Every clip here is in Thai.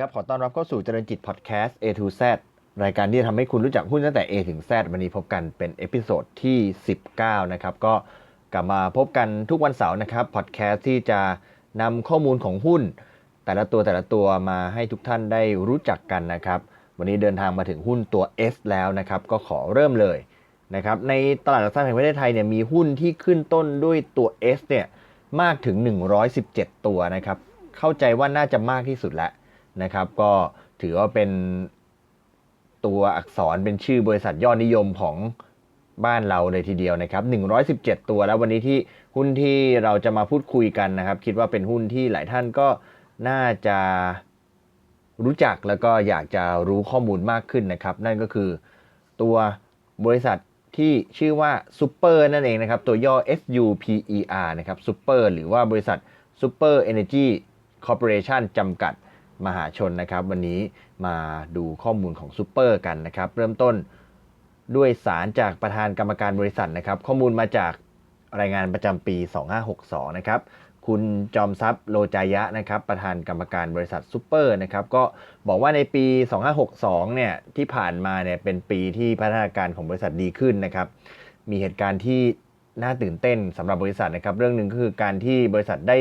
ครับ ขอต้อนรับเข้าสู่เจริญจิตพอดแคสต์ A to Z รายการที่จะทำให้คุณรู้จักหุ้นตั้งแต่ A ถึง Z วันนี้พบกันเป็นเอพิโซดที่ 19 นะครับ ก็กลับมาพบกันทุกวันเสาร์นะครับพอดแคสต์ที่จะนำข้อมูลของหุ้น แต่ละตัวแต่ละตัวมาให้ทุกท่านได้รู้จักกันนะครับ วันนี้เดินทางมาถึงหุ้นตัว S แล้วนะครับ ก็ขอเริ่มเลยนะครับ ในตลาดหลักทรัพย์แห่งประเทศไทยเนี่ยมีหุ้นที่ขึ้นต้นด้วยตัว S เนี่ยมากถึง 117 ตัวนะครับ เข้าใจว่าน่าจะมากที่สุดแล้ว นะครับ ก็ถือว่าเป็นตัวอักษรเป็นชื่อบริษัทยอดนิยมของบ้านเราเลยทีเดียวนะครับ 117 ตัวแล้ววันนี้ที่หุ้นที่เราจะมาพูดคุยกันนะครับ คิดว่าเป็นหุ้นที่หลายท่านก็น่าจะรู้จักแล้วก็อยากจะรู้ข้อมูลมากขึ้นนะครับ นั่นก็คือตัวบริษัทที่ชื่อว่าซูเปอร์นั่นเองนะครับ ตัวย่อ SUPER นะครับซูเปอร์หรือว่าบริษัท Super Energy Corporation จำกัด มหาชนนะครับ วันนี้มาดูข้อมูลของซูเปอร์กันนะครับ เริ่มต้นด้วยสารจากประธานกรรมการบริษัทนะครับ ข้อมูลมาจากรายงานประจำปี 2562 นะครับ คุณจอมทรัพย์โลจายะนะครับ ประธานกรรมการบริษัทซูเปอร์นะครับ ก็บอกว่าในปี 2562 เนี่ยที่ผ่านมาเนี่ยเป็นปีที่พัฒนาการของบริษัทดีขึ้นนะครับ มีเหตุการณ์ที่น่าตื่นเต้นสำหรับบริษัทนะครับ เรื่องหนึ่งก็คือการที่บริษัทได้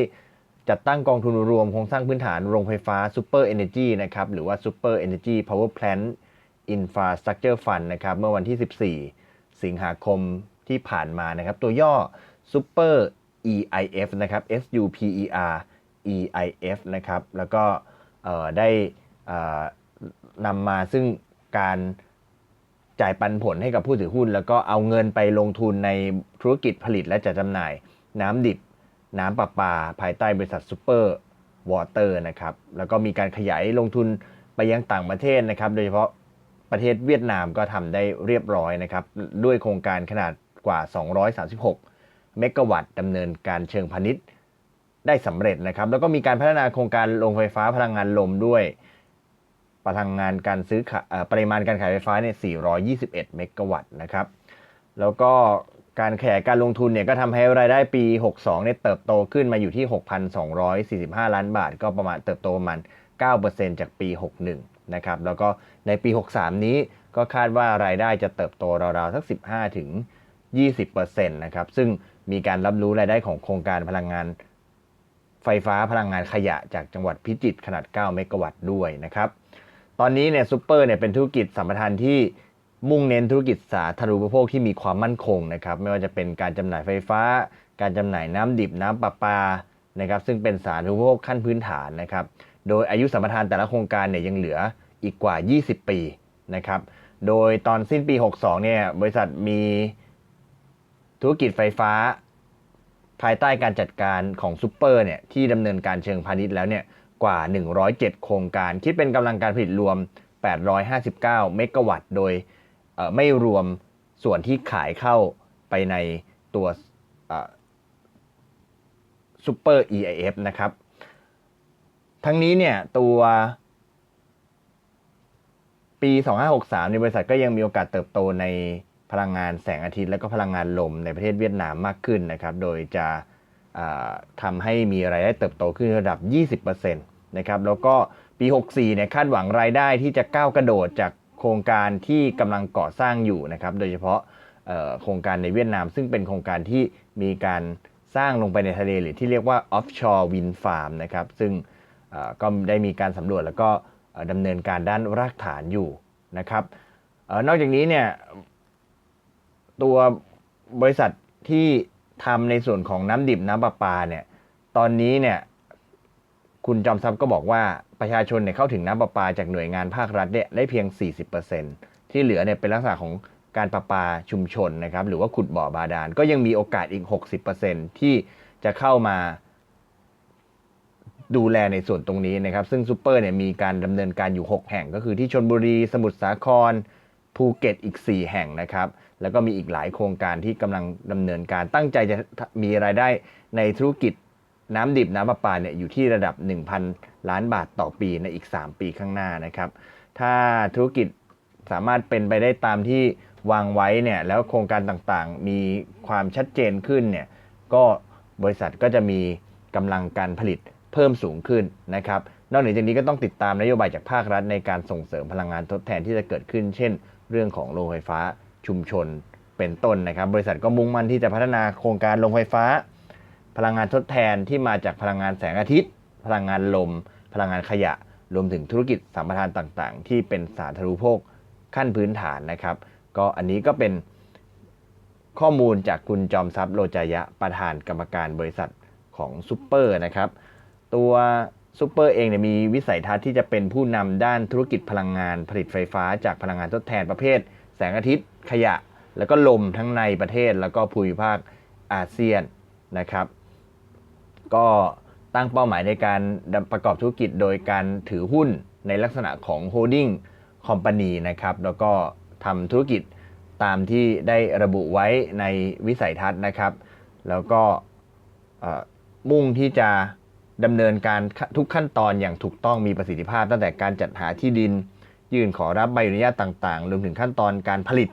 จัดตั้งกองทุนรวมโครงสร้างพื้นฐานโรงไฟฟ้า Super Energy นะครับหรือว่า Super Energy Power Plant Infrastructure Fund นะครับเมื่อวันที่ 14 สิงหาคมที่ผ่านมานะครับ ตัวย่อ Super EIF นะครับ S U P E R EIF นะครับ แล้วก็ได้นำมาซึ่งการจ่ายปันผลให้กับผู้ถือหุ้น แล้วก็เอาเงินไปลงทุนในธุรกิจผลิตและจัดจำหน่ายน้ำดิบ น้ำประปา ภายใต้บริษัทซูเปอร์วอเตอร์นะครับ แล้วก็มีการขยายลงทุนไปยังต่างประเทศนะครับ โดยเฉพาะประเทศเวียดนามก็ทำได้เรียบร้อยนะครับ ด้วยโครงการขนาดกว่า 236 เมกะวัตต์ดำเนินการเชิงพาณิชย์ได้สำเร็จนะครับ แล้วก็มีการพัฒนาโครงการโรงไฟฟ้าพลังงานลมด้วยพลังงานการซื้อขายเอ่อปริมาณการขายไฟฟ้าเนี่ย421 เมกะวัตต์นะครับ แล้วก็ การแขยายการลงทุนเนี่ยก็ทำให้รายได้ปี 62เนี่ยเติบโตขึ้นมาอยู่ที่ 6,245 ล้านบาท ก็ประมาณเติบโตประมาณ 9%จากปี 61 นะครับ แล้วก็ในปี 63 นี้ก็คาดว่ารายได้จะเติบโตราวๆสัก 15 ถึง 20%นะครับ ซึ่งมีการรับรู้รายได้ของโครงการพลังงานไฟฟ้าพลังงานขยะจากจังหวัดพิจิตรขนาด 9 เมกะวัตต์ด้วยนะครับ ตอนนี้เนี่ยซูเปอร์เนี่ยเป็นธุรกิจสัมปทานที่ มุ่งเน้นธุรกิจสาธารณูปโภคที่มีความมั่นคงนะครับ ไม่ว่าจะเป็นการจำหน่ายไฟฟ้า การจำหน่ายน้ำดิบน้ำประปานะครับ ซึ่งเป็นสาธารณูปโภคขั้นพื้นฐานนะครับ โดยอายุสัมปทานแต่ละโครงการเนี่ยยังเหลืออีกกว่า 20 ปีนะครับ โดยตอนสิ้นปี 62 เนี่ย บริษัทมีธุรกิจไฟฟ้า ภายใต้การจัดการของซูเปอร์เนี่ยที่ดำเนินการเชิงพาณิชย์แล้วเนี่ยกว่า 107 โครงการ คิดเป็นกำลังการผลิตรวม 859 เมกะวัตต์ โดย ไม่รวมส่วนที่ขายเข้าไปในตัวซูเปอร์ EIF นะครับ ทั้งนี้เนี่ยตัวปี 2563ในบริษัทก็ยังมีโอกาสเติบโตในพลังงานแสงอาทิตย์และก็พลังงานลมในประเทศเวียดนามมากขึ้นนะครับ โดยจะอ่าทำให้มีรายได้เติบโตขึ้นระดับ 20%นะครับ แล้วก็ปี 64เนี่ยคาดหวังรายได้ที่จะก้าวกระโดดจาก โครงการที่กำลังก่อสร้างอยู่นะครับ โดยเฉพาะโครงการในเวียดนาม ซึ่งเป็นโครงการที่มีการสร้างลงไปในทะเลหรือที่เรียกว่า offshore wind farm นะครับ ซึ่งก็ได้มีการสำรวจแล้วก็ดำเนินการด้านรากฐานอยู่นะครับออนอกจากนี้เนี่ยตัวบริษัทที่ทำในส่วนของน้ำดิบน้ำประปาเนี่ยตอนนี้เนี่ยคุณจอมทรัพย์ก็บอกว่า ประชาชนเนี่ยเข้าถึงน้ำประปาจากหน่วยงานภาครัฐเนี่ยได้เพียง 40%ที่เหลือเนี่ยเป็นลักษณะของการประปาชุมชนนะครับหรือว่าขุดบ่อบาดาลก็ยังมีโอกาสอีก 60%ที่จะเข้ามาดูแลในส่วนตรงนี้นะครับ ซึ่งซูเปอร์เนี่ยมีการดำเนินการอยู่ 6 แห่งก็คือที่ชนบุรี สมุทรสาคร ภูเก็ตอีก 4 แห่งนะครับ แล้วก็มีอีกหลายโครงการที่กำลังดำเนินการตั้งใจจะมีรายได้ในธุรกิจ น้ำดิบน้ำประปาเนี่ยอยู่ที่ระดับ 1,000 ล้านบาทต่อปีในอีก 3 ปีข้างหน้านะครับ ถ้าธุรกิจสามารถเป็นไปได้ตามที่วางไว้เนี่ยแล้วโครงการต่างๆ มีความชัดเจนขึ้นเนี่ยก็บริษัทก็จะมีกำลังการผลิตเพิ่มสูงขึ้นนะครับนอกเหนือจากนี้ก็ต้องติดตามนโยบายจากภาครัฐในการส่งเสริมพลังงานทดแทนที่จะเกิดขึ้น เช่น เรื่องของโรงไฟฟ้าชุมชนเป็นต้นนะครับ บริษัทก็มุ่งมั่นที่จะพัฒนาโครงการโรงไฟฟ้า พลังงานทดแทนที่มาจากพลังงานแสงอาทิตย์ พลังงานลม พลังงานขยะ รวมถึงธุรกิจสัมปทานต่างๆ ที่เป็นสาธารณูปโภคขั้นพื้นฐานนะครับ ก็อันนี้ก็เป็นข้อมูลจากคุณจอมทรัพย์โลจายะประธานกรรมการบริษัทของซูเปอร์นะครับ ตัวซูเปอร์เองเนี่ยมีวิสัยทัศน์ที่จะเป็นผู้นำด้านธุรกิจพลังงานผลิตไฟฟ้า จากพลังงานทดแทนประเภท แสงอาทิตย์ ขยะ แล้วก็ลมทั้งในประเทศแล้วก็ภูมิภาคอาเซียนนะครับ ก็ตั้งเป้าหมายในการประกอบธุรกิจโดยการถือหุ้นในลักษณะของ holding company นะครับ แล้วก็ทำธุรกิจตามที่ได้ระบุไว้ในวิสัยทัศน์นะครับ แล้วก็มุ่งที่จะดำเนินการทุกขั้นตอนอย่างถูกต้องมีประสิทธิภาพ ตั้งแต่การจัดหาที่ดิน ยื่นขอรับใบอนุญาตต่างๆ รวมถึงขั้นตอนการผลิต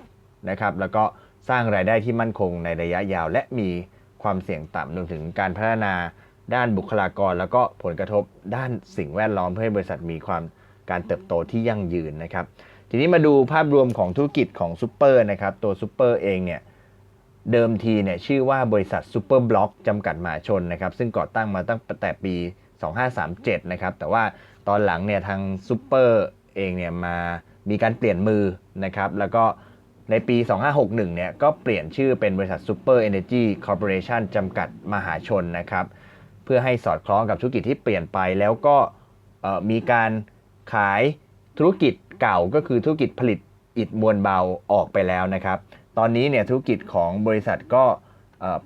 นะครับ แล้วก็สร้างรายได้ที่มั่นคงในระยะยาว และมีความเสี่ยงต่ำรวมถึงการพัฒนา ด้านบุคลากร แล้วก็ผลกระทบด้านสิ่งแวดล้อมเพื่อให้บริษัทมีความการเติบโตที่ยั่งยืนนะครับ ทีนี้มาดูภาพรวมของธุรกิจของซูเปอร์นะครับ ตัวซูเปอร์เองเนี่ยเดิมทีเนี่ยชื่อว่าบริษัทซูเปอร์บล็อกจำกัดมหาชนนะครับ ซึ่งก่อตั้งมาตั้งแต่ปี 2537 นะครับ แต่ว่าตอนหลังเนี่ยทางซูเปอร์เองเนี่ยมามีการเปลี่ยนมือนะครับ แล้วก็ในปี 2561 เนี่ยก็เปลี่ยนชื่อเป็นบริษัท Super Energy Corporation จำกัดมหาชนนะครับ เพื่อให้สอดคล้องกับธุรกิจที่เปลี่ยนไป แล้วก็มีการขายธุรกิจเก่าก็คือธุรกิจผลิตอิฐมวลเบาออกไปแล้วนะครับ ตอนนี้เนี่ยธุรกิจของบริษัทก็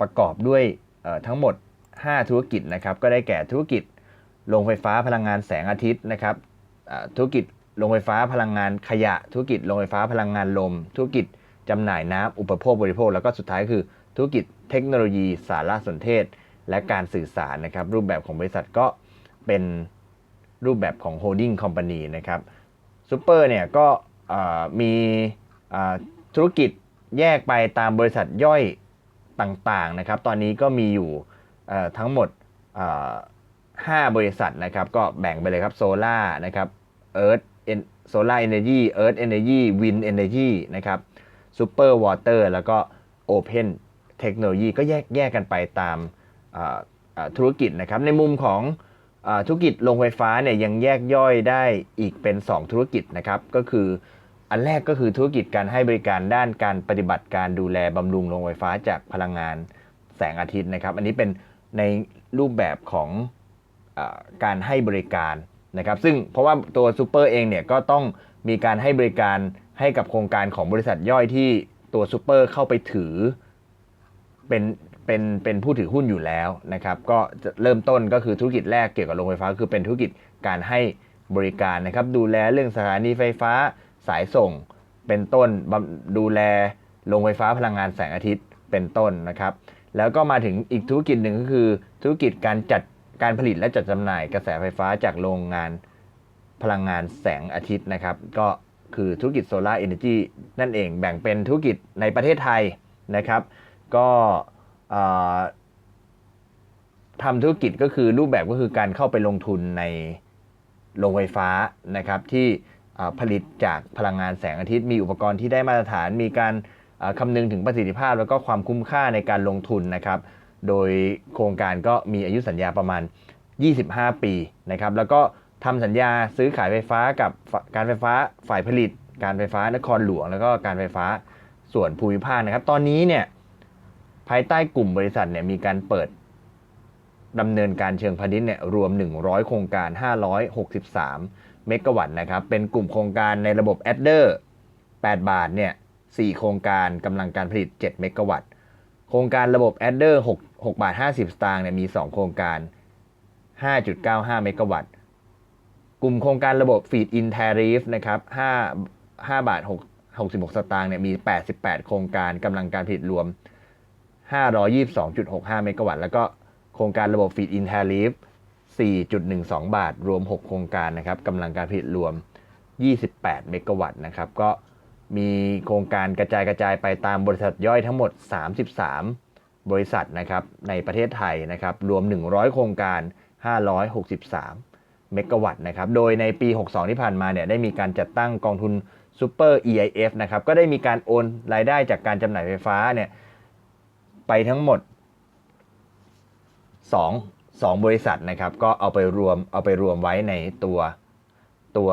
ประกอบด้วยทั้งหมด 5 ธุรกิจนะครับ ก็ได้แก่ธุรกิจโรงไฟฟ้าพลังงานแสงอาทิตย์นะครับธุรกิจโรงไฟฟ้าพลังงานขยะ ธุรกิจโรงไฟฟ้าพลังงานลม ธุรกิจจำหน่ายน้ำอุปโภคบริโภค แล้วก็สุดท้ายคือธุรกิจเทคโนโลยีสารสนเทศ และการสื่อสารนะครับ รูปแบบของบริษัทก็เป็นรูปแบบของ holding company นะครับซูเปอร์เนี่ยก็มีธุรกิจแยกไปตามบริษัทย่อยต่างๆนะครับ ตอนนี้ก็มีอยู่ทั้งหมด 5 บริษัทนะครับ ก็แบ่งไปเลยครับโซล่านะครับ Earth Solar Energy Earth Energy Wind Energy นะครับ Super Water แล้วก็ Open Technology ก็แยกแยกกันไปตาม ธุรกิจนะครับในมุมของอธุรกิจโรงไฟฟ้าเนี่ยยังแยกย่อยได้อีกเป็น 2 ธุรกิจนะครับก็คืออันแรกก็คือธุรกิจการให้บริการด้านการปฏิบัติการดูแลบำรุงโรงไฟฟ้าจากพลังงานแสงอาทิตย์นะครับ อันนี้เป็นในรูปแบบของอการให้บริการนะครับ ซึ่งเพราะว่าตัวซูเปอร์เองเนี่ยก็ต้องมีการให้บริการให้กับโครงการของบริษัทย่อยที่ตัวซูเปอร์เข้าไปถือเป็น เป็นเป็นผู้ถือหุ้นอยู่แล้วนะครับก็เริ่มต้นก็คือธุรกิจแรกเกี่ยวกับโรงไฟฟ้า คือเป็นธุรกิจการให้บริการนะครับดูแลเรื่องสถานีไฟฟ้าสายส่ง เป็นต้นดูแลโรงไฟฟ้าพลังงานแสงอาทิตย์เป็นต้นนะครับ แล้วก็มาถึงอีกธุรกิจหนึ่งก็คือ ธุรกิจการจัดการผลิตและจัดจำหน่ายกระแสไฟฟ้าจากโรงงานพลังงานแสงอาทิตย์นะครับ ก็คือธุรกิจโซลาร์เอเนจีนั่นเองแบ่งเป็นธุรกิจในประเทศไทยนะครับ ก็ ทำธุรกิจก็คือรูปแบบก็คือการเข้าไปลงทุนในโรงไฟฟ้านะครับที่ผลิตจากพลังงานแสงอาทิตย์ มีอุปกรณ์ที่ได้มาตรฐาน มีการคำนึงถึงประสิทธิภาพ แล้วก็ความคุ้มค่าในการลงทุนนะครับ โดยโครงการก็มีอายุสัญญาประมาณ 25 ปีนะครับแล้วก็ทำสัญญาซื้อขายไฟฟ้ากับการไฟฟ้าฝ่ายผลิต การไฟฟ้านครหลวง แล้วก็การไฟฟ้าส่วนภูมิภาคนะครับ ตอนนี้เนี่ย ภายใต้กลุ่มบริษัทเนี่ยมีการเปิดดำเนินการเชิงพาณิชย์เนี่ยรวม 100 โครงการ 563 เมกะวัตต์นะครับ เป็นกลุ่มโครงการในระบบ a d d e r 8บาทเนี่ย4โครงการกำลังการผลิต 7 เมกะวัตต์ โครงการระบบ a d d e r 6 6บาท 50 สตางค์เนี่ยมี 2 โครงการ 5.95 เมกะวัตต์ กลุ่มโครงการระบบ Feed in Tariff นะครับ5 5บาท 6 66 สตางค์เนี่ยมี 88 โครงการกำลังการผลิตรวม 522.65 เมกะวัตต์ แล้วก็โครงการระบบ Feed in Tariff 4.12 บาท รวม 6 โครงการนะครับกำลังการผลิตรวม 28 เมกะวัตต์นะครับ ก็มีโครงการกระจายกระจายไปตามบริษัทย่อยทั้งหมด 33 บริษัทนะครับในประเทศไทยนะครับ รวม 100 โครงการ 563 เมกะวัตต์นะครับ โดยในปี 62 ที่ผ่านมาเนี่ยได้มีการจัดตั้งกองทุน Super EIF นะครับ ก็ได้มีการโอนรายได้จากการจำหน่ายไฟฟ้าเนี่ย ไปทั้งหมด2 2บริษัทนะครับ ก็เอาไปรวมเอาไปรวมไว้ในตัวตัว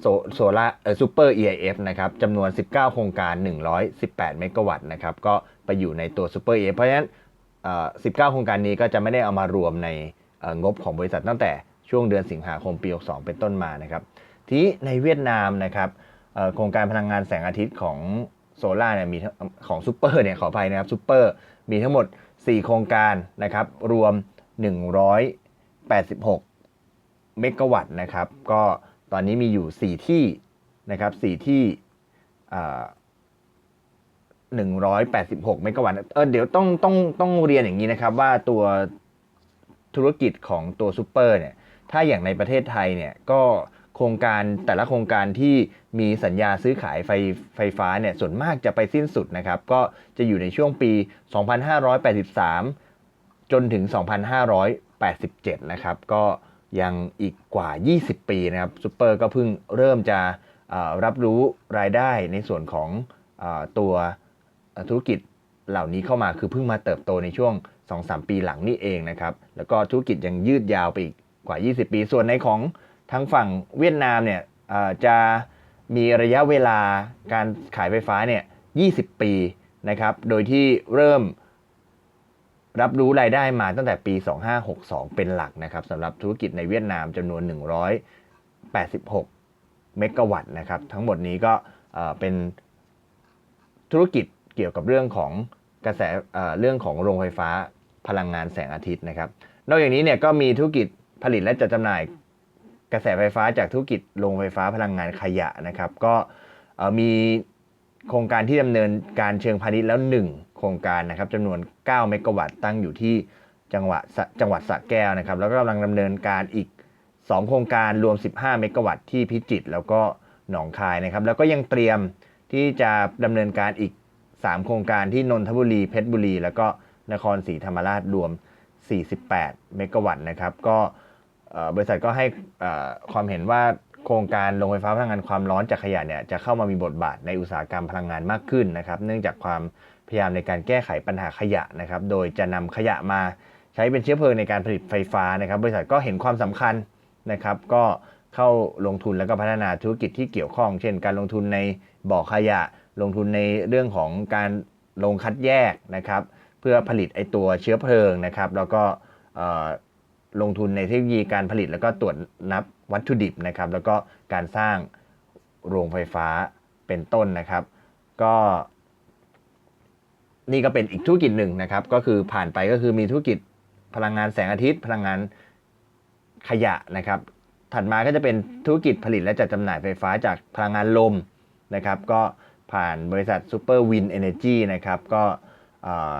โซโซล่าเออซูเปอร์ EIF นะครับจำนวน 19 โครงการ 118 เมกะวัตต์นะครับ ก็ไปอยู่ในตัวซูเปอร์ EIF เพราะฉะนั้นเอ่อ19 โครงการนี้ก็จะไม่ได้เอามารวมในงบของบริษัทตั้งแต่ช่วงเดือนสิงหาคมปี 62 เป็นต้นมานะครับ ทีนี้ในเวียดนามนะครับโครงการพลังงานแสงอาทิตย์ของโซล่าเนี่ยมีของซูเปอร์เนี่ยขออภัยนะครับซูเปอร์ มีทั้งหมด 4 โครงการนะครับ รวม 186 เมกะวัตต์นะครับ ก็ตอนนี้มีอยู่ 4 ที่นะครับ 4 ที่อ่า186 เมกะวัตต์เออเดี๋ยวต้องต้องต้องเรียนอย่างนี้นะครับว่าตัวธุรกิจของตัวซูเปอร์เนี่ย ถ้าอย่างในประเทศไทยเนี่ยก็ โครงการแต่ละโครงการที่มีสัญญาซื้อขายไฟไฟฟ้าเนี่ยส่วนมากจะไปสิ้นสุดนะครับ ก็จะอยู่ในช่วงปี 2583 จนถึง 2587 นะครับ ก็ยังอีกกว่า 20 ปีนะครับซูเปอร์ก็เพิ่งเริ่มจะรับรู้รายได้ในส่วนของอตัวธุรกิจเหล่านี้เข้ามาคือเพิ่งมาเติบโตในช่วง 2-3 ปีหลังนี่เองนะครับ แล้วก็ธุรกิจยังยืดยาวไปอีกกว่า 20 ปี ส่วนในของ ทางฝั่งเวียดนามเนี่ยจะมีระยะเวลาการขายไฟฟ้าเนี่ย 20 ปีนะครับ โดยที่เริ่มรับรู้รายได้มาตั้งแต่ปี 2562 เป็นหลักนะครับสำหรับธุรกิจในเวียดนามจำนวน 186 เมกะวัตต์นะครับ ทั้งหมดนี้ก็เป็นธุรกิจเกี่ยวกับเรื่องของกระแสเอ่อเรื่องของโรงไฟฟ้าพลังงานแสงอาทิตย์นะครับ นอกจากนี้เนี่ยก็มีธุรกิจผลิตและจัดจำหน่าย กระแสไฟฟ้าจากธุรกิจโรงไฟฟ้าพลังงานขยะนะครับ ก็มีโครงการที่ดำเนินการเชิงพาณิชย์แล้ว 1 โครงการนะครับจำนวน 9 เมกะวัตต์ตั้งอยู่ที่จังหวัดจังหวัดสระแก้วนะครับ แล้วก็กำลังดำเนินการอีก 2 โครงการรวม 15 เมกะวัตต์ที่พิจิตรแล้วก็หนองคายนะครับ แล้วก็ยังเตรียมที่จะดำเนินการอีก 3 โครงการที่นนทบุรีเพชรบุรี แล้วก็นครศรีธรรมราชรวม 48 เมกะวัตต์นะครับ ก็ บริษัทก็ให้ความเห็นว่าโครงการโรงไฟฟ้าพลังงานความร้อนจากขยะเนี่ยจะเข้ามามีบทบาทในอุตสาหกรรมพลังงานมากขึ้นนะครับ เนื่องจากความพยายามในการแก้ไขปัญหาขยะนะครับ โดยจะนำขยะมาใช้เป็นเชื้อเพลิงในการผลิตไฟฟ้านะครับ บริษัทก็เห็นความสำคัญนะครับ ก็เข้าลงทุนแล้วก็พัฒนาธุรกิจที่เกี่ยวข้อง เช่น การลงทุนในบ่อขยะ ลงทุนในเรื่องของการลงคัดแยกนะครับ เพื่อผลิตไอตัวเชื้อเพลิงนะครับ แล้วก็ ลงทุนในเทคโนโลยีการผลิต แล้วก็ตรวจนับวัตถุดิบนะครับ แล้วก็การสร้างโรงไฟฟ้าเป็นต้นนะครับ ก็นี่ก็เป็นอีกธุรกิจหนึ่งนะครับ ก็คือผ่านไปก็คือมีธุรกิจพลังงานแสงอาทิตย์ พลังงานขยะนะครับ ถัดมาก็จะเป็นธุรกิจผลิตและจัดจำหน่ายไฟฟ้าจากพลังงานลมนะครับ ก็ผ่านบริษัท Super Wind Energy นะครับ ก็อ่อ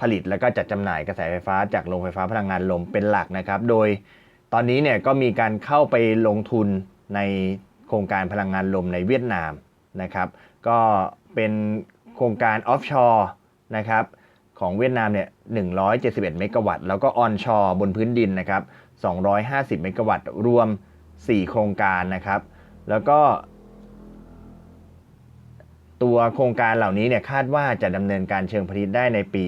ผลิตและก็จัดจำหน่ายกระแสไฟฟ้าจากโรงไฟฟ้าพลังงานลมเป็นหลักนะครับ โดยตอนนี้เนี่ยก็มีการเข้าไปลงทุนในโครงการพลังงานลมในเวียดนามนะครับ ก็เป็นโครงการออฟชอร์นะครับของเวียดนามเนี่ย 171 เมกะวัตต์ แล้วก็ออนชอร์บนพื้นดินนะครับ 250 เมกะวัตต์ รวม 4 โครงการนะครับ แล้วก็ ตัวโครงการเหล่านี้เนี่ยคาดว่าจะดำเนินการเชิงพาณิชย์ได้ในปี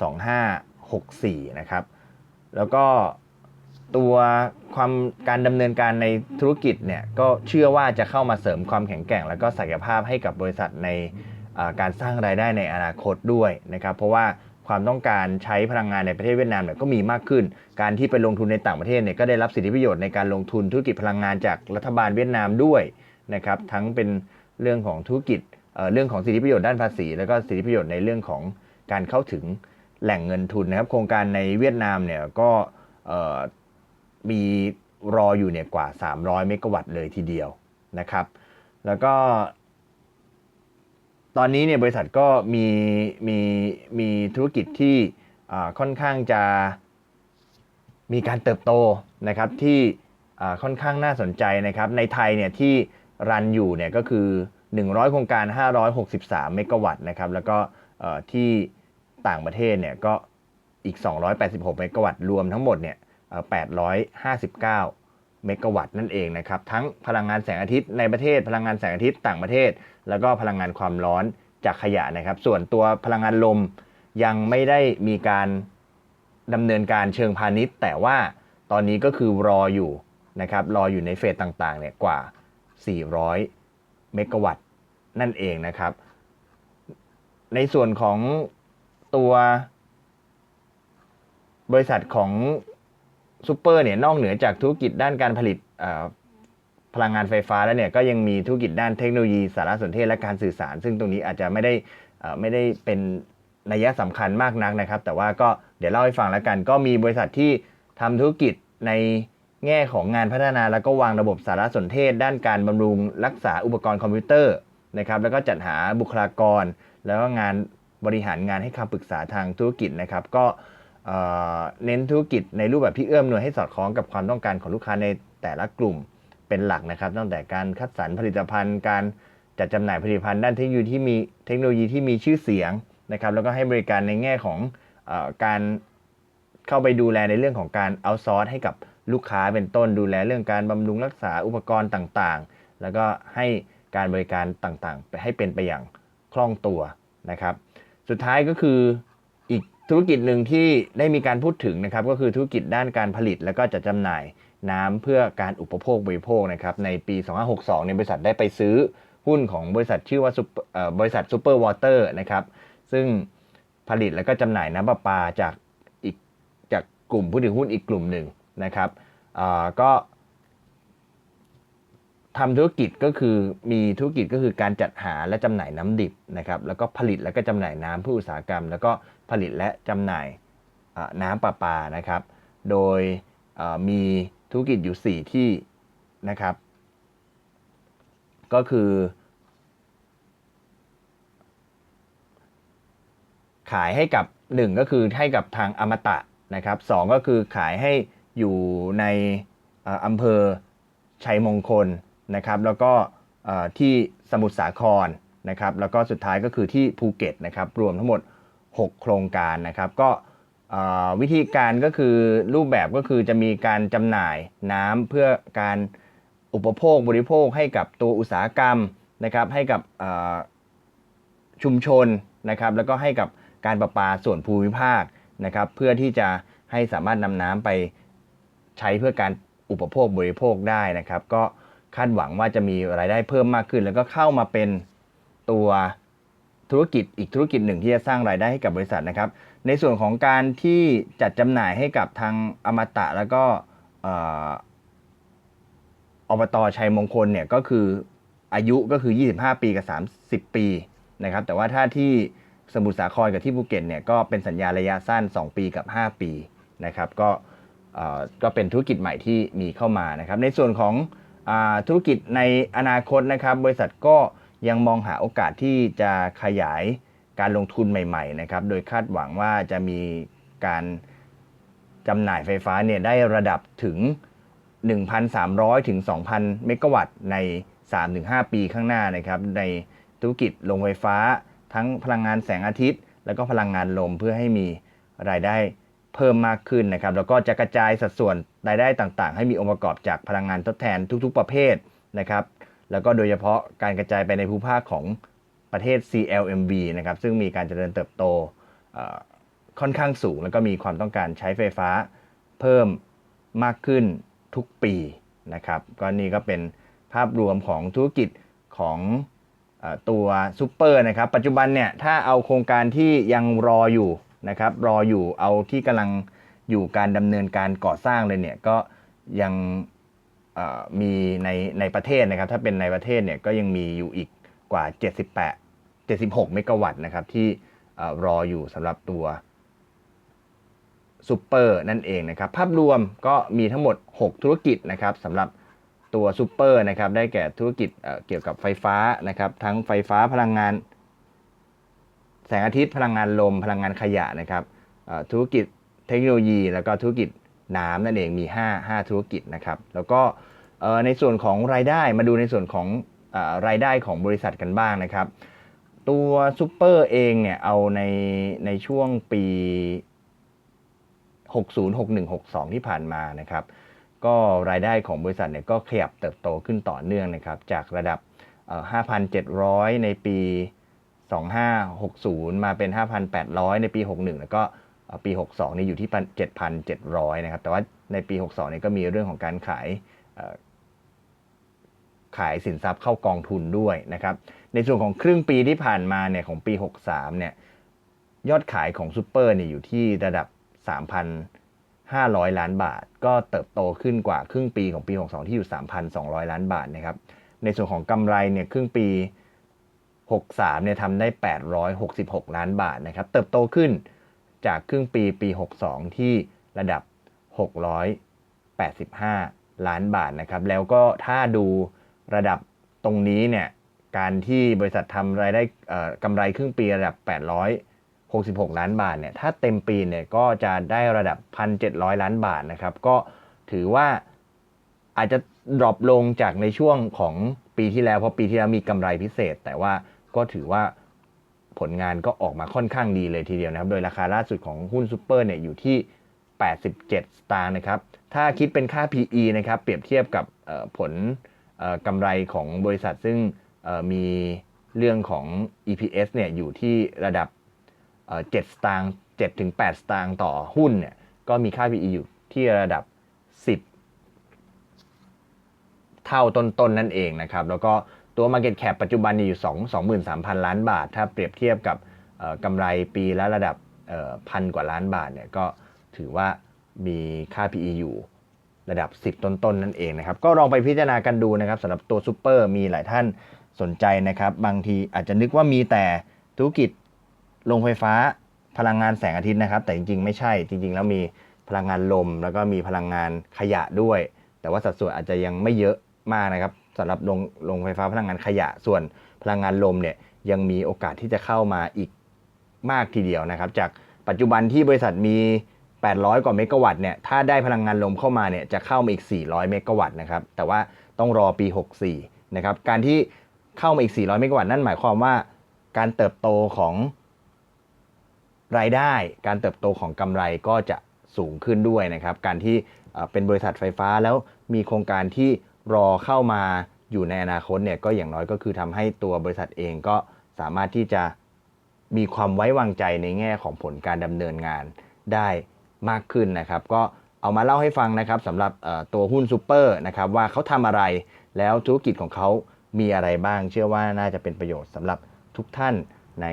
2564 นะครับ แล้วก็ตัวความการดำเนินการในธุรกิจเนี่ยก็เชื่อว่าจะเข้ามาเสริมความแข็งแกร่ง แล้วก็ศักยภาพให้กับบริษัทในการสร้างรายได้ในอนาคตด้วยนะครับเพราะว่าความต้องการใช้พลังงานในประเทศเวียดนามเนี่ยก็มีมากขึ้น การที่ไปลงทุนในต่างประเทศเนี่ยก็ได้รับสิทธิประโยชน์ในการลงทุนธุรกิจพลังงานจากรัฐบาลเวียดนามด้วยนะครับทั้งเป็นเรื่องของธุรกิจเเรื่องของสิทธิประโยชน์ด้านภาษี แล้วก็สิทธิประโยชน์ในเรื่องของการเข้าถึง แหล่งเงินทุนนะครับ โครงการในเวียดนามเนี่ยก็มีรออยู่เนี่ยกว่า 300 เมกะวัตต์เลยทีเดียวนะครับ แล้วก็ ตอนนี้เนี่ยบริษัทก็มีมีมีธุรกิจที่ค่อนข้างจะมีการเติบโตนะครับที่ค่อนข้างน่าสนใจนะครับ ในไทยเนี่ยที่รันอยู่เนี่ยก็คือ 100 โครงการ 563 เมกะวัตต์นะครับ แล้วก็ที่ ต่างประเทศเนี่ยก็อีก 286 เมกะวัตต์รวมทั้งหมดเนี่ยเอ่อ859 เมกะวัตต์นั่นเองนะครับ ทั้งพลังงานแสงอาทิตย์ในประเทศ พลังงานแสงอาทิตย์ต่างประเทศ แล้วก็พลังงานความร้อนจากขยะนะครับ ส่วนตัวพลังงานลมยังไม่ได้มีการดำเนินการเชิงพาณิชย์ แต่ว่าตอนนี้ก็คือรออยู่นะครับรออยู่ในเฟสต่างๆเนี่ยกว่า 400 เมกะวัตต์นั่นเองนะครับ ในส่วนของ ตัวบริษัทของซูเปอร์เนี่ยนอกเหนือจากธุรกิจด้านการผลิตพลังงานไฟฟ้าแล้วเนี่ยก็ยังมีธุรกิจด้านเทคโนโลยีสารสนเทศและการสื่อสาร ซึ่งตรงนี้อาจจะไม่ได้ไม่ได้เป็นนัยสำคัญมากนักนะครับ แต่ว่าก็เดี๋ยวเล่าให้ฟังแล้วกัน ก็มีบริษัทที่ทำธุรกิจในแง่ของงานพัฒนาแล้วก็วางระบบสารสนเทศ ด้านการบำรุงรักษาอุปกรณ์คอมพิวเตอร์นะครับแล้วก็จัดหาบุคลากร แล้วก็งาน บริหารงานให้คำปรึกษาทางธุรกิจนะครับ ก็เน้นธุรกิจในรูปแบบที่เอื้อมหน่วยให้สอดคล้องกับความต้องการของลูกค้าในแต่ละกลุ่มเป็นหลักนะครับ ตั้งแต่การคัดสรรผลิตภัณฑ์ การจัดจำหน่ายผลิตภัณฑ์ด้านเทคโนโลยีที่มีเทคโนโลยีที่มีชื่อเสียงนะครับ แล้วก็ให้บริการในแง่ของอการเข้าไปดูแลในเรื่องของการเอาซอร์สให้กับลูกค้าเป็นต้นดูแลเรื่องการบำรุงรักษาอุปกรณ์ต่างๆ แล้วก็ให้การบริการต่างๆ ไปให้เป็นไปอย่างคล่องตัวนะครับ สุดท้ายก็คืออีกธุรกิจหนึ่งที่ได้มีการพูดถึงนะครับ ก็คือธุรกิจด้านการผลิตแล้วก็จัดจำหน่ายน้ำเพื่อการอุปโภคบริโภคนะครับในปี 2562เนี่ยบริษัทได้ไปซื้อหุ้นของบริษัทชื่อว่าบริษัทซูเปอร์วอเตอร์นะครับซึ่งผลิตแล้วก็จำหน่ายน้ำประปาจากอีกจากกลุ่มผู้ถือหุ้นอีกกลุ่มหนึ่งนะครับก็ ทำธุรกิจก็คือมีธุรกิจก็คือการจัดหาและจำหน่ายน้ำดิบนะครับแล้วก็ผลิตแล้วก็จำหน่ายน้ำเพื่ออุตสาหกรรม แล้วก็ผลิตและจำหน่ายน้ำประปานะครับ โดยมีธุรกิจอยู่ 4 ที่นะครับ ก็คือ ขายให้กับ 1 ก็คือให้กับทางอมตะนะครับสก็คือขายให้อยู่ในอำเภอชัยมงคล นะครับแล้วก็ที่สมุทรสาครนะครับแล้วก็สุดท้ายก็คือที่ภูเก็ตนะครับรวมทั้งหมด 6 โครงการนะครับก็วิธีการก็คือรูปแบบก็คือจะมีการจำหน่ายน้ำเพื่อการอุปโภคบริโภคให้กับตัวอุตสาหกรรมนะครับให้กับชุมชนนะครับแล้วก็ให้กับการประปาส่วนภูมิภาคนะครับเพื่อที่จะให้สามารถนำน้ำไปใช้เพื่อการอุปโภคบริโภคได้นะครับ ก็ คาดหวังว่าจะมีรายได้เพิ่มมากขึ้น แล้วก็เข้ามาเป็นตัวธุรกิจอีกธุรกิจหนึ่งที่จะสร้างรายได้ให้กับบริษัทนะครับ ในส่วนของการที่จัดจำหน่ายให้กับทางอมตะแล้วก็ออบตชัยมงคลเนี่ยก็คืออายุก็คือ 25 ปีกับ 30 ปีนะครับ แต่ว่าถ้าที่สมุทรสาครกับที่ภูเก็ตเนี่ยก็เป็นสัญญาระยะสั้น 2 ปีกับ 5 ปีนะครับ ก็ก็เป็นธุรกิจใหม่ที่มีเข้ามานะครับ ในส่วนของ ธุรกิจในอนาคตนะครับ บริษัทก็ยังมองหาโอกาสที่จะขยายการลงทุนใหม่ๆนะครับ โดยคาดหวังว่าจะมีการจำหน่ายไฟฟ้าเนี่ยได้ระดับถึง 1,300 ถึง 2,000 เมกะวัตต์ใน 3-5 ปีข้างหน้านะครับ ในธุรกิจโรงไฟฟ้า ทั้งพลังงานแสงอาทิตย์ แล้วก็พลังงานลมเพื่อให้มีรายได้ เพิ่มมากขึ้นนะครับ แล้วก็จะกระจายสัดส่วนรายได้ต่างๆ ให้มีองค์ประกอบจากพลังงานทดแทนทุกๆ ประเภทนะครับ แล้วก็โดยเฉพาะการกระจายไปในภูมิภาคของประเทศ CLMV นะครับ ซึ่งมีการเจริญเติบโตค่อนข้างสูง แล้วก็มีความต้องการใช้ไฟฟ้าเพิ่มมากขึ้นทุกปีนะครับ ก็นี่ก็เป็นภาพรวมของธุรกิจของอตัวซูเปอร์นะครับ ปัจจุบันเนี่ย ถ้าเอาโครงการที่ยังรออยู่ นะครับรออยู่เอาที่กำลังอยู่การดำเนินการก่อสร้างเลยเนี่ยก็ยังมีในในประเทศนะครับ ถ้าเป็นในประเทศเนี่ยก็ยังมีอยู่อีกกว่า 78 76 เมกะวัตต์นะครับที่รออยู่สำหรับตัวซูเปอร์นั่นเองนะครับ ภาพรวมก็มีทั้งหมด 6 ธุรกิจนะครับสำหรับตัวซูเปอร์นะครับได้แก่ธุรกิจเกี่ยวกับไฟฟ้านะครับ ทั้งไฟฟ้าพลังงาน สงอาทิตย์พลังงานลมพลังงานขยะนะครับธุรกิจเทคโนโลยี แล้วก็ธุรกิจน้ำนั่นเองมี 5 5 ธุรกิจนะครับ แล้วก็ในส่วนของรายได้มาดูในส่วนของอรายได้ของบริษัทกันบ้างนะครับ ตัวซูเปอร์เองเนี่ยเอาในในช่วงปี 60 61 62 ที่ผ่านมานะครับ ก็รายได้ของบริษัทเนี่ยก็ขยับเติบโตขึ้นต่อเนื่องนะครับ จากระดับเอ่อ5,700 ในปี 2560 มาเป็น 5,800 ในปี 61 แล้วก็ปี 62 นี่อยู่ที่ 7,700 นะครับ แต่ว่าในปี 62นี่ก็มีเรื่องของการขายขายสินทรัพย์เข้ากองทุนด้วยนะครับ ในส่วนของครึ่งปีที่ผ่านมาเนี่ยของปี 63 เนี่ยยอดขายของซูเปอร์เนี่ยอยู่ที่ระดับ 3,500 ล้านบาท ก็เติบโตขึ้นกว่าครึ่งปีของปี 62 ที่อยู่ 3,200 ล้านบาทนะครับ ในส่วนของกำไรเนี่ยครึ่งปี 63เนี่ยทำได้ 866 ล้านบาทนะครับ เติบโตขึ้นจากครึ่งปีปี 62 ที่ระดับ 685 ล้านบาทนะครับ แล้วก็ถ้าดูระดับตรงนี้เนี่ย การที่บริษัททำรายได้เอ่อกำไรครึ่งปีระดับ 866 ล้านบาทเนี่ย ถ้าเต็มปีเนี่ยก็จะได้ระดับ 1,700 ล้านบาทนะครับ ก็ถือว่าอาจจะดรอปลงจากในช่วงของปีที่แล้วเพราะปีที่แล้วมีกำไรพิเศษ แต่ว่า ก็ถือว่าผลงานก็ออกมาค่อนข้างดีเลยทีเดียวนะครับ โดยราคาล่าสุดของหุ้นซูเปอร์เนี่ยอยู่ที่ 87 สตางค์นะครับ ถ้าคิดเป็นค่า PE นะครับ เปรียบเทียบกับผลกำไรของบริษัทซึ่งมีเรื่องของ EPS เนี่ยอยู่ที่ระดับ7สตางค์7ถึง8สตางค์ต่อหุ้นเนี่ยก็มีค่า PE อยู่ที่ระดับ 10 เท่าต้นๆนั่นเองนะครับ แล้วก็ ตัว Market Cap ปัจจุบันอยู่2 23,000 ล้านบาท ถ้าเปรียบเทียบกับกำไรปีละระดับพันกว่าล้านบาทเนี่ยก็ถือว่ามีค่า PE อยู่ระดับ 10 ต้นๆนั่นเองนะครับ ก็ลองไปพิจารณากันดูนะครับสำหรับตัวซูเปอร์มีหลายท่านสนใจนะครับ บางทีอาจจะนึกว่ามีแต่ธุรกิจโรงไฟฟ้าพลังงานแสงอาทิตย์นะครับ แต่จริงๆ ไม่ใช่จริง ๆ แล้วมีพลังงานลม แล้วก็มีพลังงานขยะด้วย แต่ว่าสัดส่วนอาจจะยังไม่เยอะมากนะครับ สำหรับโรงโรงไฟฟ้าพลังงานขยะ ส่วนพลังงานลมเนี่ยยังมีโอกาสที่จะเข้ามาอีกมากทีเดียวนะครับ จากปัจจุบันที่บริษัทมี 800 กว่าเมกะวัตต์เนี่ยถ้าได้พลังงานลมเข้ามาเนี่ยจะเข้ามาอีก 400 เมกะวัตต์นะครับแต่ว่าต้องรอปี 64 นะครับการที่เข้ามาอีก 400 เมกะวัตต์นั่นหมายความว่าการเติบโตของรายได้ การเติบโตของกำไรก็จะสูงขึ้นด้วยนะครับ การที่เป็นบริษัทไฟฟ้าแล้วมีโครงการที่ รอเข้ามาอยู่ในอนาคตเนี่ยก็อย่างน้อยก็คือทำให้ตัวบริษัทเองก็สามารถที่จะมีความไว้วางใจในแง่ของผลการดำเนินงานได้มากขึ้นนะครับ ก็เอามาเล่าให้ฟังนะครับสำหรับตัวหุ้นซูเปอร์นะครับว่าเขาทำอะไรแล้วธุรกิจของเขามีอะไรบ้าง เชื่อว่าน่าจะเป็นประโยชน์สำหรับทุกท่านใน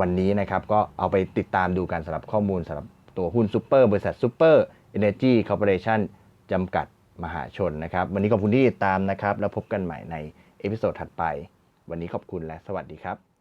วันนี้นะครับ ก็เอาไปติดตามดูกันสำหรับข้อมูลสำหรับตัวหุ้นซูเปอร์บริษัทซูเปอร์เอเนจีคอร์ปอเรชั่นจำกัด มหาชนนะครับ วันนี้ขอบคุณที่ติดตามนะครับ แล้วพบกันใหม่ในเอพิโซดถัดไป วันนี้ขอบคุณและสวัสดีครับ